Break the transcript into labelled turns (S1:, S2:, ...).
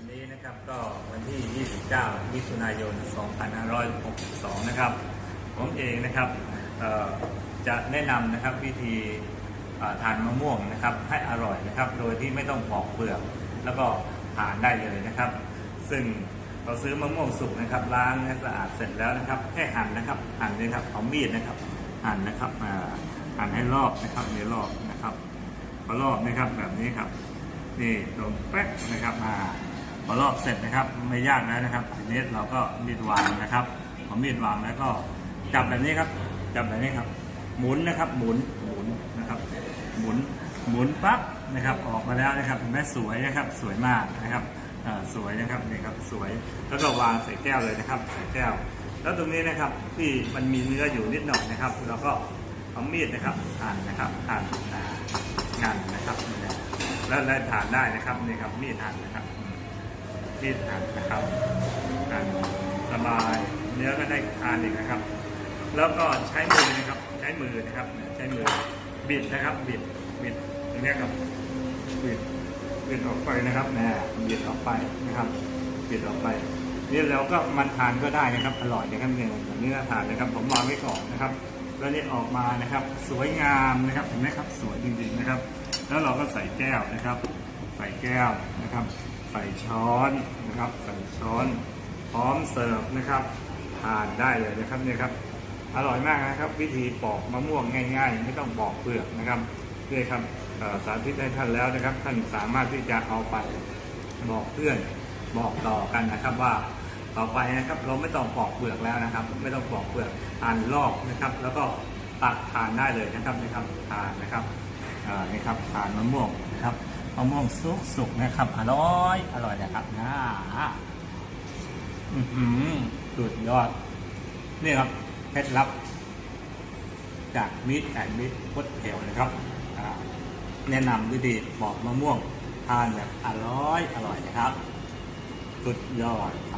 S1: วันนี้นะครับก็วันที่ 29 มิถุนายน 2562 นะครับ ผมเองนะครับจะแนะนำนะครับวิธีทานมะม่วงนะครับให้อร่อยนะครับ โดยที่ไม่ต้องปอกเปลือกแล้วก็ทานได้เลยนะครับ ซึ่งเราซื้อมะม่วงสุกนะครับล้างให้สะอาดเสร็จแล้วนะครับแค่หั่นนะครับหั่นเลยครับเอามีดนะครับหั่นนะครับหั่นให้รอบนะครับในรอบนะครับพอรอบนะครับแบบนี้ครับนี่ลงแป๊กนะครับอ่า พอรอบเสร็จนะครับไม่ยากแล้วนะครับ ทีนี้เราก็มีดวางนะครับพอมีดวางแล้วก็จับแบบนี้ครับจับแบบนี้ครับ หมุนนะครับหมุนหมุนนะครับ หมุนหมุนปั๊บนะครับออกมาแล้วนะครับเห็นไหมสวยนะครับสวยมากนะครับสวยนะครับนี่ครับสวยแล้วก็วางใส่แก้วเลยนะครับใส่แก้ว แล้วตรงนี้นะครับที่มันมีเนื้ออยู่นิดหน่อยนะครับเราก็เอามีดนะครับหั่นนะครับหั่นอ่าหั่นนะครับแล้วได้ทานได้นะครับนี่ครับมีดหั่นนะครับ อืมมีดหั่นนะครับหั่นสบายเนื้อก็ได้ทานอีกนะครับ แล้วก็ใช้มือนะครับ ใช้มือนะครับ ใช้มือบิดนะครับ บิดบิดตรงนี้ครับบิดบิดออกไปนะครับนะบิดออกไปนะครับบิดออกไปนี่เราก็มันทานก็ได้นะครับอร่อยนะครับเนี่ยเนื้อทานนะครับผมวางไว้ก่อนนะครับ แล้วนี่ออกมานะครับ สวยงามนะครับเห็นไหมครับสวยจริงๆนะครับ แล้วเราก็ใส่แก้วนะครับ ใส่แก้วนะครับ ใส่ช้อนนะครับ ใส่ช้อนพร้อมเสิร์ฟนะครับทานได้เลยนะครับเนี่ยครับอร่อยมากนะครับ วิธีปอกมะม่วงง่าย ๆ ไม่ต้องปอกเปลือกนะครับนี่ครับสาธิตให้ท่านแล้วนะครับ ท่านสามารถที่จะเอาไปบอกเพื่อนบอกต่อกันนะครับว่าต่อไปนะครับเราไม่ต้องปอกเปลือกแล้วนะครับ ไม่ต้องปอกเปลือกทานลอกนะครับ แล้วก็ตักทานได้เลยนะครับนะครับทานนะครับนี่ครับทานมะม่วงนะครับ มะม่วงสุกสุกๆนะครับ อร่อย อร่อยนะครับนะอือหือสุดยอด นี่ครับเคล็ดลับ จากมิตรแอนมิตรพดเทลนะครับแนะนำวิธีปอกมะม่วงทานแบบอร่อย อร่อยนะครับ สุดยอดครับ